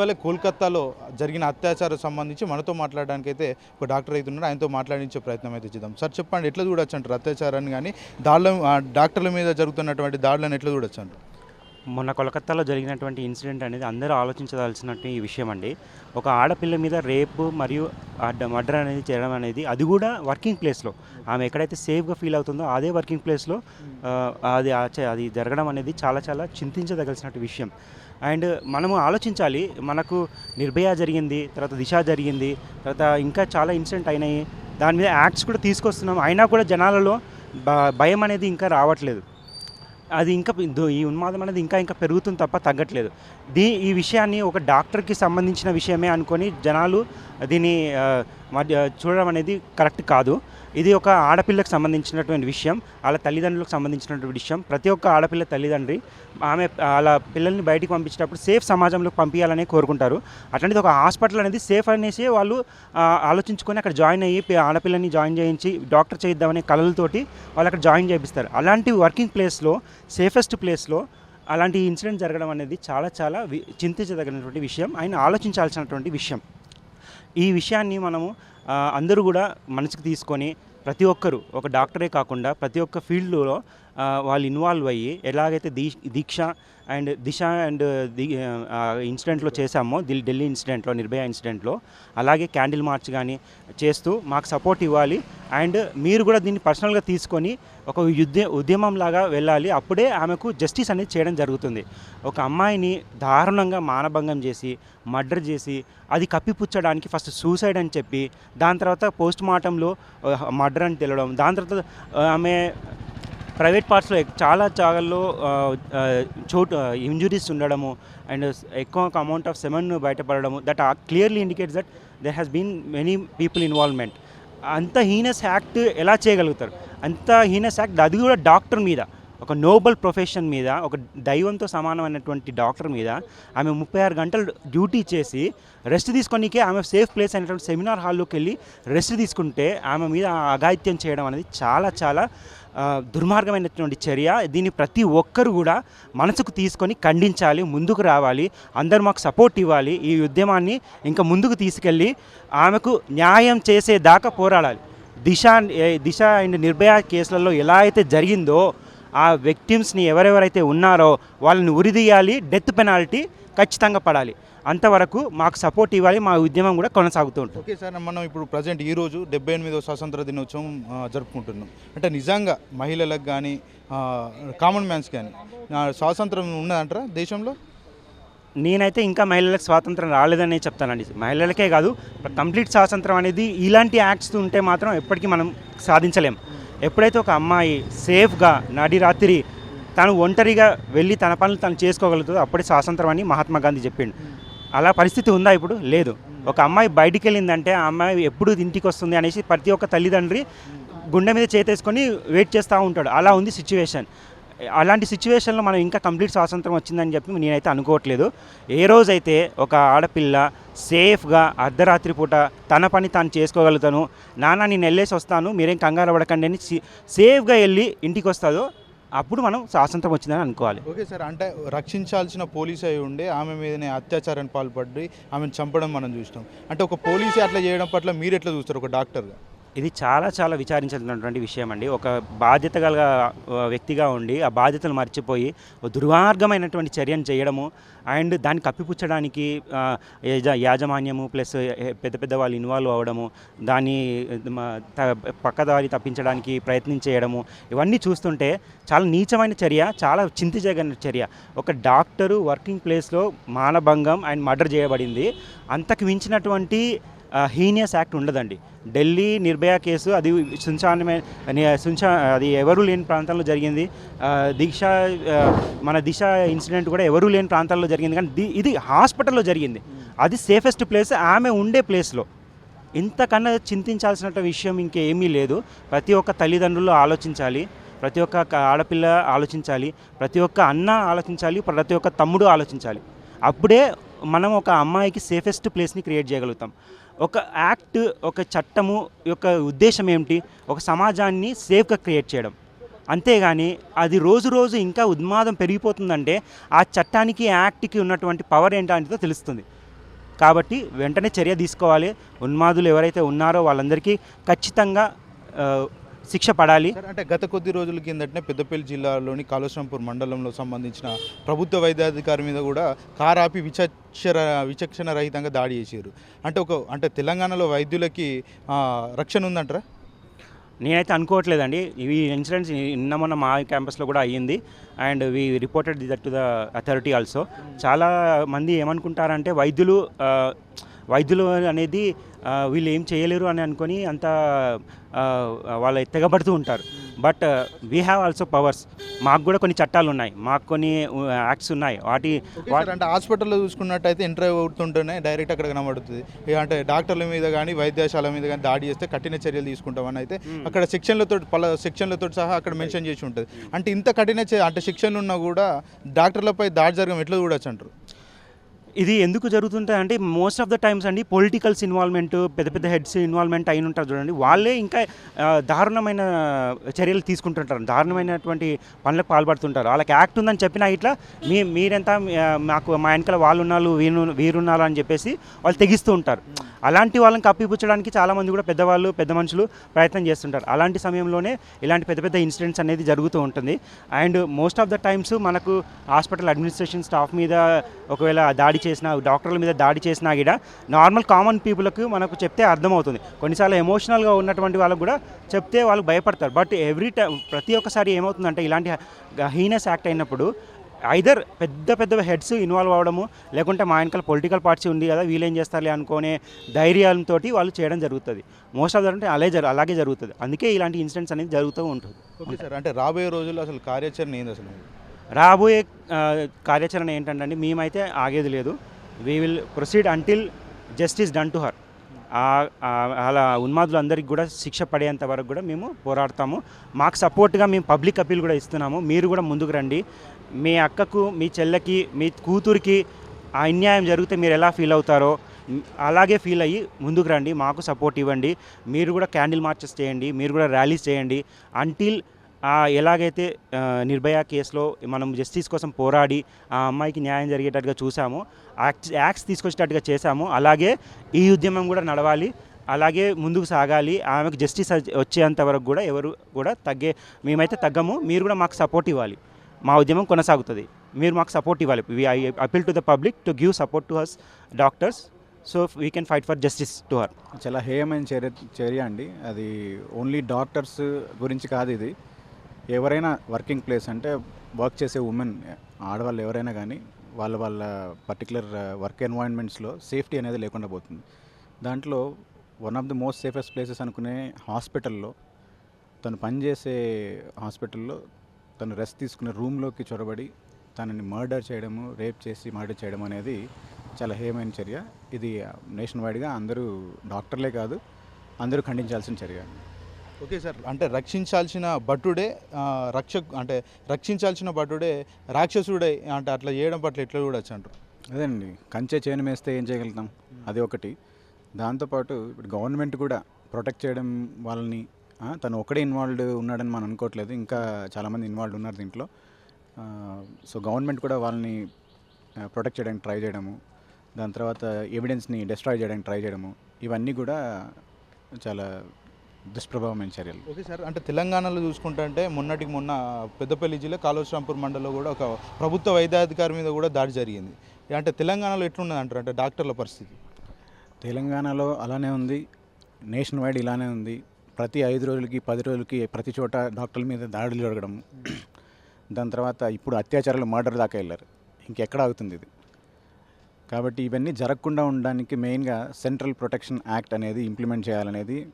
ఇటీవలే కోల్కతాలో జరిగిన అత్యాచారం సంబంధించి మనతో మాట్లాడడానికి అయితే ఒక డాక్టర్ అయితే ఉన్నారు ఆయనతో మాట్లాడించే ప్రయత్నం అయితే చేద్దాం. సార్ చెప్పండి ఎట్లా చూడొచ్చు అంటారు అత్యాచారాన్ని కానీ దాడుల డాక్టర్ల మీద జరుగుతున్నటువంటి దాడులను ఎట్లా చూడొచ్చు అంటారు మొన్న కోలకత్తాలో జరిగినటువంటి ఇన్సిడెంట్ అనేది అందరూ ఆలోచించదలసినటువంటి ఈ విషయం అండి ఒక ఆడపిల్ల మీద రేపు మరియు మర్డర్ అనేది చేయడం అనేది అది కూడా వర్కింగ్ ప్లేస్లో. ఆమె ఎక్కడైతే సేఫ్గా ఫీల్ అవుతుందో అదే వర్కింగ్ ప్లేస్లో అది ఆచ- అది జరగడం అనేది చాలా చాలా చింతించదగలిసినట్టు విషయం. అండ్ మనము ఆలోచించాలి మనకు నిర్భయ జరిగింది తర్వాత దిశ జరిగింది తర్వాత ఇంకా చాలా ఇన్సిడెంట్ అయినాయి. దాని మీద యాక్ట్స్ కూడా తీసుకొస్తున్నాం. అయినా కూడా జనాలలో భ- భయం అనేది ఇంకా రావట్లేదు. అది ఇంకా దో- ఈ ఉన్మాదం అనేది ఇంకా ఇంకా పెరుగుతుంది తప్ప తగ్గట్లేదు. దీ ఈ విషయాన్ని ఒక డాక్టర్కి సంబంధించిన విషయమే అనుకొని జనాలు దీన్ని మధ్య చూడడం అనేది కరెక్ట్ కాదు. ఇది ఒక ఆడపిల్లకు సంబంధించినటువంటి విషయం వాళ్ళ తల్లిదండ్రులకు సంబంధించినటువంటి విషయం. ప్రతి ఒక్క ఆడపిల్ల తల్లిదండ్రి ఆమె వాళ్ళ పిల్లల్ని బయటికి పంపించేటప్పుడు సేఫ్ సమాజంలోకి పంపించాలని కోరుకుంటారు. అట్లాంటిది ఒక హాస్పిటల్ అనేది సేఫ్ అనేసి వాళ్ళు ఆలోచించుకొని అక్కడ జాయిన్ అయ్యి ఆడపిల్లని జాయిన్ చేయించి డాక్టర్ చేద్దామనే కళలతోటి వాళ్ళు అక్కడ జాయిన్ చేపిస్తారు. అలాంటి వర్కింగ్ ప్లేస్లో సేఫెస్ట్ ప్లేస్లో అలాంటి ఇన్సిడెంట్ జరగడం అనేది చాలా చాలా వి- చింతించదగినటువంటి విషయం. ఆయన ఆలోచించాల్సినటువంటి విషయం. ఈ విషయాన్ని మనము అందరూ కూడా మనసుకు తీసుకొని ప్రతి ఒక్కరు ఒక డాక్టరే కాకుండా ప్రతి ఒక్క ఫీల్డ్లో వాళ్ళు ఇన్వాల్వ్ అయ్యి ఎలాగైతే దీ Diksha and Disha and the ఇన్సిడెంట్లో చేశామో దిల్ ఢిల్లీ ఇన్సిడెంట్లో నిర్భయ ఇన్సిడెంట్లో అలాగే క్యాండిల్ మార్చ్ కానీ చేస్తూ మాకు సపోర్ట్ ఇవ్వాలి. అండ్ మీరు కూడా దీన్ని పర్సనల్గా తీసుకొని ఒక యుద్ధ ఉద్యమం లాగా వెళ్ళాలి. అప్పుడే ఆమెకు జస్టిస్ అనేది చేయడం జరుగుతుంది. ఒక అమ్మాయిని దారుణంగా మానభంగం చేసి మర్డర్ చేసి అది కప్పిపుచ్చడానికి ఫస్ట్ సూసైడ్ అని చెప్పి దాని తర్వాత పోస్ట్ మార్టంలో మర్డర్ అని తెలియడం దాని తర్వాత ఆమె ప్రైవేట్ పార్ట్స్లో చాలా జాగాల్లో చోటు ఇంజురీస్ ఉండడము అండ్ ఎక్కువ amount of semen బయటపడడము that clearly indicates that there has been many people involvement అంత హీనస్ యాక్ట్ ఎలా చేయగలుగుతారు? అంత హీనస్ యాక్ట్ అది కూడా డాక్టర్ మీద ఒక నోబల్ ప్రొఫెషన్ మీద ఒక దైవంతో సమానమైనటువంటి డాక్టర్ మీద ఆమె ముప్పై ఆరు గంటలు డ్యూటీ చేసి రెస్ట్ తీసుకొనికే ఆమె సేఫ్ ప్లేస్ అయినటువంటి సెమినార్ హాల్లోకి వెళ్ళి రెస్ట్ తీసుకుంటే ఆమె మీద అఘాయిత్యం చేయడం అనేది చాలా చాలా దుర్మార్గమైనటువంటి చర్య. దీన్ని ప్రతి ఒక్కరు కూడా మనసుకు తీసుకొని ఖండించాలి ముందుకు రావాలి. అందరూ మాకు సపోర్ట్ ఇవ్వాలి. ఈ ఉద్యమాన్ని ఇంకా ముందుకు తీసుకెళ్ళి ఆమెకు న్యాయం చేసేదాకా పోరాడాలి. దిశ దిశ అండ్ నిర్భయ కేసులలో ఎలా అయితే జరిగిందో ఆ విక్టిమ్స్ని ఎవరెవరైతే ఉన్నారో వాళ్ళని ఉరిదీయాలి డెత్ పెనాల్టీ ఖచ్చితంగా పడాలి. అంతవరకు మాకు సపోర్ట్ ఇవ్వాలి మా ఉద్యమం కూడా కొనసాగుతూ ఉంటుంది. ఓకే సార్ మనం ఇప్పుడు ప్రజెంట్ ఈ రోజు డెబ్బై ఎనిమిదో స్వాతంత్ర దినోత్సవం జరుపుకుంటున్నాం. అంటే నిజంగా మహిళలకు కానీ కామన్ మ్యాన్స్ కానీ స్వాతంత్రం ఉన్నదంటారా దేశంలో? నేనైతే ఇంకా మహిళలకు స్వాతంత్రం రాలేదనే చెప్తానండి. మహిళలకే కాదు కంప్లీట్ స్వాతంత్రం అనేది ఇలాంటి యాక్ట్స్ ఉంటే మాత్రం ఎప్పటికీ మనం సాధించలేం. ఎప్పుడైతే ఒక అమ్మాయి సేఫ్గా నడి రాత్రి తను ఒంటరిగా వెళ్ళి తన పనులు తను చేసుకోగలుగుతుందో అప్పుడే స్వాతంత్రం అని మహాత్మా గాంధీ చెప్పిండు. అలా పరిస్థితి ఉందా ఇప్పుడు? లేదు. ఒక అమ్మాయి బయటికి వెళ్ళిందంటే ఆ అమ్మాయి ఎప్పుడు ఇంటికి వస్తుంది అనేసి ప్రతి ఒక్క తల్లిదండ్రి గుండె మీద చేతేసుకొని వెయిట్ చేస్తూ ఉంటాడు. అలా ఉంది సిచ్యువేషన్. అలాంటి సిచ్యువేషన్లో మనం ఇంకా కంప్లీట్ స్వాతంత్రం వచ్చిందని చెప్పి నేనైతే అనుకోవట్లేదు. ఏ రోజైతే ఒక ఆడపిల్ల సేఫ్గా అర్ధరాత్రి పూట తన పని తాను చేసుకోగలుగుతాను నాన్న నేను వెళ్ళేసి వస్తాను మీరేం కంగారు పడకండి అని సేఫ్గా వెళ్ళి ఇంటికి వస్తుందో అప్పుడు మనం స్వాతంత్రం వచ్చిందని అనుకోవాలి. ఓకే సార్ అంటే రక్షించాల్సిన పోలీస్ అయి ఉండే ఆమె మీదనే అత్యాచారానికి పాల్పడి ఆమెను చంపడం మనం చూసినాం. అంటే ఒక పోలీసే అట్లా చేయడం పట్ల మీరు ఎట్లా చూస్తారు ఒక డాక్టర్గా? ఇది చాలా చాలా విచారించాల్సినటువంటి విషయం అండి ఒక బాధ్యత గల వ్యక్తిగా ఉండి ఆ బాధ్యతలు మర్చిపోయి దుర్మార్గమైనటువంటి చర్యను చేయడము అండ్ దాన్ని కప్పిపుచ్చడానికి యాజమాన్యము ప్లస్ పెద్ద పెద్ద వాళ్ళు ఇన్వాల్వ్ అవ్వడము దాన్ని పక్కదారి తప్పించడానికి ప్రయత్నం చేయడము ఇవన్నీ చూస్తుంటే చాలా నీచమైన చర్య చాలా చింతించగలిగిన చర్య. ఒక డాక్టరు వర్కింగ్ ప్లేస్లో మానభంగం అండ్ మర్డర్ చేయబడింది. అంతకు మించినటువంటి హీనియస్ యాక్ట్ ఉండదండి. ఢిల్లీ నిర్భయ కేసు అది సుంచానమైన సుంచా అది ఎవరూ లేని ప్రాంతాల్లో జరిగింది. దీక్ష మన దిశ ఇన్సిడెంట్ కూడా ఎవరూ లేని ప్రాంతాల్లో జరిగింది. కానీ ఇది హాస్పిటల్లో జరిగింది. అది సేఫెస్ట్ ప్లేస్ ఆమె ఉండే ప్లేస్లో. ఇంతకన్నా చింతించాల్సిన విషయం ఇంకేమీ లేదు. ప్రతి ఒక్క తల్లిదండ్రులు ఆలోచించాలి ప్రతి ఒక్క ఆడపిల్ల ఆలోచించాలి ప్రతి ఒక్క అన్న ఆలోచించాలి ప్రతి ఒక్క తమ్ముడు ఆలోచించాలి. అప్పుడే మనం ఒక అమ్మాయికి సేఫెస్ట్ ప్లేస్ని క్రియేట్ చేయగలుగుతాం. ఒక యాక్ట్ ఒక చట్టము యొక్క ఉద్దేశం ఏమిటి? ఒక సమాజాన్ని సేఫ్గా క్రియేట్ చేయడం. అంతేగాని అది రోజు రోజు ఇంకా ఉన్మాదం పెరిగిపోతుందంటే ఆ చట్టానికి యాక్ట్కి ఉన్నటువంటి పవర్ ఏంటో తెలుస్తుంది. కాబట్టి వెంటనే చర్య తీసుకోవాలి. ఉన్మాదులు ఎవరైతే ఉన్నారో వాళ్ళందరికీ ఖచ్చితంగా శిక్ష పడాలి. అంటే గత కొద్ది రోజుల కిందటనే పెద్దపల్లి జిల్లాలోని కాళేశ్వరంపూర్ మండలంలో సంబంధించిన ప్రభుత్వ వైద్యాధికారి మీద కూడా కారు ఆపి విచక్షర విచక్షణ రహితంగా దాడి చేశారు. అంటే ఒక అంటే తెలంగాణలో వైద్యులకి ఆ, రక్షణ ఉందంటారా? నేనైతే అనుకోవట్లేదండి. ఇవి ఇన్సిడెంట్స్ నిన్న మొన్న మా క్యాంపస్లో కూడా అయ్యింది. And we reported that to the authority also. చాలా మంది ఏమనుకుంటారంటే వైద్యులు వైద్యులు అనేది వీళ్ళు ఏం చేయలేరు అని అనుకొని అంత వాళ్ళు తెగబడుతూ ఉంటారు. But we have also powers మాకు కూడా కొన్ని చట్టాలు ఉన్నాయి మాకు కొన్ని యాక్ట్స్ ఉన్నాయి. వాటి అంటే హాస్పిటల్లో చూసుకున్నట్టయితే ఇంటర్వ్యూ అవుతుంటేనే డైరెక్ట్ అక్కడ కనబడుతుంది అంటే డాక్టర్ల మీద కానీ వైద్యశాల మీద కానీ దాడి చేస్తే కఠిన చర్యలు తీసుకుంటామని అయితే అక్కడ సెక్షన్లతో పల సెక్షన్లతో సహా అక్కడ మెన్షన్ చేసి ఉంటుంది. అంటే ఇంత కఠిన అంటే శిక్షలు ఉన్నా కూడా డాక్టర్లపై దాడి జరగడం ఎట్లా చూడొచ్చు అంటారు? ఇది ఎందుకు జరుగుతుంటుంది అంటే మోస్ట్ ఆఫ్ ద టైమ్స్ అండి పొలిటికల్స్ ఇన్వాల్వ్మెంట్ పెద్ద పెద్ద హెడ్స్ ఇన్వాల్వ్మెంట్ అయిన ఉంటారు చూడండి. వాళ్ళే ఇంకా దారుణమైన చర్యలు తీసుకుంటుంటారు. దారుణమైనటువంటి పనులకు పాల్పడుతుంటారు. వాళ్ళకి యాక్ట్ ఉందని చెప్పినా ఇట్లా మీ మీరెంత మాకు మా వెనకాల వాళ్ళు ఉన్నారు వీరు వీరున్నారు అని చెప్పేసి వాళ్ళు తెగిస్తూ ఉంటారు. అలాంటి వాళ్ళని కప్పిపుచ్చడానికి చాలామంది కూడా పెద్దవాళ్ళు పెద్ద మనుషులు ప్రయత్నం చేస్తుంటారు. అలాంటి సమయంలోనే ఇలాంటి పెద్ద పెద్ద ఇన్సిడెంట్స్ అనేది జరుగుతూ ఉంటుంది. And most of the times మనకు హాస్పిటల్ అడ్మినిస్ట్రేషన్ స్టాఫ్ మీద ఒకవేళ దాడి చేసినా డాక్టర్ల మీద దాడి చేసినా కూడా నార్మల్ కామన్ పీపుల్కి మనకు చెప్తే అర్థమవుతుంది. కొన్నిసార్లు ఎమోషనల్గా ఉన్నటువంటి వాళ్ళకు కూడా చెప్తే వాళ్ళు భయపడతారు. బట్ ఎవ్రీ టైం ప్రతి ఒక్కసారి ఏమవుతుందంటే ఇలాంటి హీనస్ యాక్ట్ అయినప్పుడు ఐదర్ పెద్ద పెద్ద హెడ్స్ ఇన్వాల్వ్ అవ్వడము లేకుంటే మా వెనకాల పొలిటికల్ పార్టీ ఉంది కదా వీళ్ళేం చేస్తారులే అనుకునే ధైర్యాలతో వాళ్ళు చేయడం జరుగుతుంది. మోస్ట్ ఆఫ్ ద అంటే అలాగే జరు అలాగే జరుగుతుంది. అందుకే ఇలాంటి ఇన్సిడెంట్స్ అనేది జరుగుతూ ఉంటుంది. ఓకే సార్ అంటే రాబోయే రోజుల్లో అసలు కార్యాచరణ ఏంది అసలు? రాబోయే కార్యాచరణ ఏంటంటే మేమైతే ఆగేది లేదు. We will proceed until justice done to her అలా ఉన్మాదులందరికీ కూడా శిక్ష పడేంత వరకు కూడా మేము పోరాడతాము. మాకు సపోర్ట్గా మేము పబ్లిక్ అప్పీల్ కూడా ఇస్తున్నాము. మీరు కూడా ముందుకు రండి. మీ అక్కకు మీ చెల్లెకి మీ కూతురికి ఆ అన్యాయం జరిగితే మీరు ఎలా ఫీల్ అవుతారో అలాగే ఫీల్ అయ్యి ముందుకు రండి. మాకు సపోర్ట్ ఇవ్వండి. మీరు కూడా క్యాండిల్ మార్చెస్ చేయండి. మీరు కూడా ర్యాలీస్ చేయండి. అంటిల్ ఎలాగైతే నిర్భయ కేసులో మనం జస్టిస్ కోసం పోరాడి ఆ అమ్మాయికి న్యాయం జరిగేటట్టుగా చూసాము యాక్ట్స్ యాక్ట్స్ తీసుకొచ్చేటట్టుగా చేశాము అలాగే ఈ ఉద్యమం కూడా నడవాలి అలాగే ముందుకు సాగాలి ఆమెకు జస్టిస్ వచ్చేంత వరకు కూడా ఎవరు కూడా తగ్గే మేమైతే తగ్గము మీరు కూడా మాకు సపోర్ట్ ఇవ్వాలి. మా ఉద్యమం కొనసాగుతుంది. మీరు మాకు సపోర్ట్ ఇవ్వాలి. We I appeal to the public to give support to us doctors so we can fight for justice to her చాలా హేయమైన చర్య చర్య అండి. అది ఓన్లీ డాక్టర్స్ గురించి కాదు ఇది. ఎవరైనా వర్కింగ్ ప్లేస్ అంటే వర్క్ చేసే ఉమెన్ ఆడవాళ్ళు ఎవరైనా కానీ వాళ్ళ వాళ్ళ పర్టికులర్ వర్క్ ఎన్వైరన్మెంట్స్లో సేఫ్టీ అనేది లేకుండా పోతుంది. దాంట్లో one of the most safest places అనుకునే హాస్పిటల్లో తను పనిచేసే హాస్పిటల్లో తను రెస్ట్ తీసుకునే రూమ్లోకి చొరబడి తనని మర్డర్ చేయడము రేప్ చేసి మర్డర్ చేయడం అనేది చాలా హేయమైన చర్య. ఇది నేషన్ వైడ్గా అందరూ డాక్టర్లే కాదు అందరూ ఖండించాల్సిన చర్య. Okay sir. అంటే రక్షించాల్సిన భటుడే ఆ, రక్షక్ అంటే రక్షించాల్సిన భటుడే రాక్షసుడే అంటే అట్లా చేయడం పట్ల ఎట్లా చూడొచ్చు అంటారు అదేండి కంచె చేను వేస్తే ఏం చేయగలుగుతాం? అది ఒకటి. దాంతోపాటు ఇప్పుడు గవర్నమెంట్ కూడా ప్రొటెక్ట్ చేయడం వాళ్ళని తను ఒకడే ఇన్వాల్వ్డ్ ఉన్నాడని మనం అనుకోవట్లేదు. ఇంకా చాలామంది ఇన్వాల్వ్డ్ ఉన్నారు దీంట్లో. సో గవర్నమెంట్ కూడా వాళ్ళని ప్రొటెక్ట్ చేయడానికి ట్రై చేయడము దాని తర్వాత ఎవిడెన్స్ని డిస్ట్రాయ్ చేయడానికి ట్రై చేయడము ఇవన్నీ కూడా చాలా దుష్ప్రభావమైన చర్యలు. ఓకే సార్ అంటే తెలంగాణలో చూసుకుంటే అంటే మొన్నటికి మొన్న పెద్దపల్లి జిల్లా కాళేశ్వరంపూర్ మండలంలో కూడా ఒక ప్రభుత్వ వైద్యాధికారి మీద కూడా దాడి జరిగింది. అంటే తెలంగాణలో ఎట్లున్నది అంటారు? అంటే డాక్టర్ల పరిస్థితి. తెలంగాణలో అలానే ఉంది. నేషన్ వైడ్ ఇలానే ఉంది. ప్రతి ఐదు రోజులకి పది రోజులకి ప్రతి చోట డాక్టర్ల మీద దాడులు జరగడం. దాని తర్వాత ఇప్పుడు అత్యాచారాలు మర్డర్ దాకా వెళ్ళారు. ఇంకెక్కడ ఆగుతుంది ఇది? కాబట్టి ఇవన్నీ జరగకుండా ఉండడానికి మెయిన్గా సెంట్రల్ ప్రొటెక్షన్ యాక్ట్ అనేది ఇంప్లిమెంట్ చేయాలనేది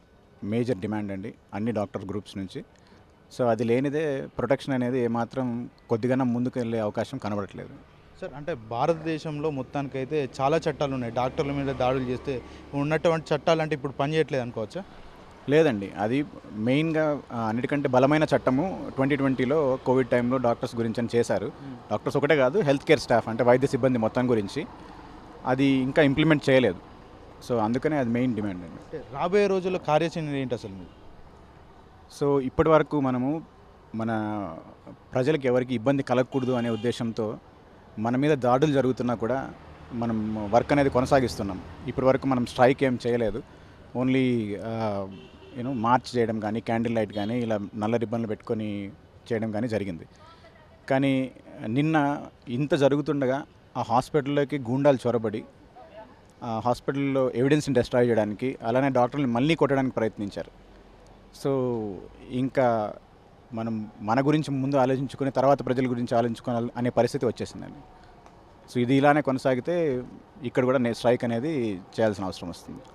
మేజర్ డిమాండ్ అండి అన్ని డాక్టర్ గ్రూప్స్ నుంచి. సో అది లేనిదే ప్రొటెక్షన్ అనేది ఏమాత్రం కొద్దిగా ముందుకు వెళ్ళే అవకాశం కనబడట్లేదు. సార్ అంటే భారతదేశంలో మొత్తానికైతే చాలా చట్టాలు ఉన్నాయి. డాక్టర్ల మీద దాడులు చేస్తే ఉన్నటువంటి చట్టాలు అంటే ఇప్పుడు పనిచేయట్లేదు అనుకోవచ్చా? లేదండి. అది మెయిన్గా అన్నిటికంటే బలమైన చట్టము ట్వంటీ ట్వంటీలో కోవిడ్ టైంలో డాక్టర్స్ గురించి అని చేశారు. డాక్టర్స్ ఒకటే కాదు హెల్త్ కేర్ స్టాఫ్ అంటే వైద్య సిబ్బంది మొత్తం గురించి. అది ఇంకా ఇంప్లిమెంట్ చేయలేదు. సో అందుకనే అది మెయిన్ డిమాండ్ అండి. రాబోయే రోజుల్లో కార్యాచరణ ఏంటి అసలు మీరు సో ఇప్పటి వరకు మనము మన ప్రజలకు ఎవరికి ఇబ్బంది కలగకూడదు అనే ఉద్దేశంతో మన మీద దాడులు జరుగుతున్నా కూడా మనం వర్క్ అనేది కొనసాగిస్తున్నాం. ఇప్పటి వరకు మనం స్ట్రైక్ ఏం చేయలేదు. ఓన్లీ యూనో మార్చ్ చేయడం కానీ క్యాండిల్ లైట్ కానీ ఇలా నల్ల రిబ్బన్లు పెట్టుకొని చేయడం కానీ జరిగింది. కానీ నిన్న ఇంత జరుగుతుండగా ఆ హాస్పిటల్లోకి గూండాలు చొరబడి హాస్పిటల్లో ఎవిడెన్స్ని డెస్ట్రాయ్ చేయడానికి అలానే డాక్టర్ని మళ్ళీ కొట్టడానికి ప్రయత్నించారు. సో ఇంకా మనం మన గురించి ముందు ఆలోచించుకుని తర్వాత ప్రజల గురించి ఆలోచించుకోవాలి అనే పరిస్థితి వచ్చేసిందండి. సో ఇది ఇలానే కొనసాగితే ఇక్కడ కూడా స్ట్రైక్ అనేది చేయాల్సిన అవసరం వస్తుంది.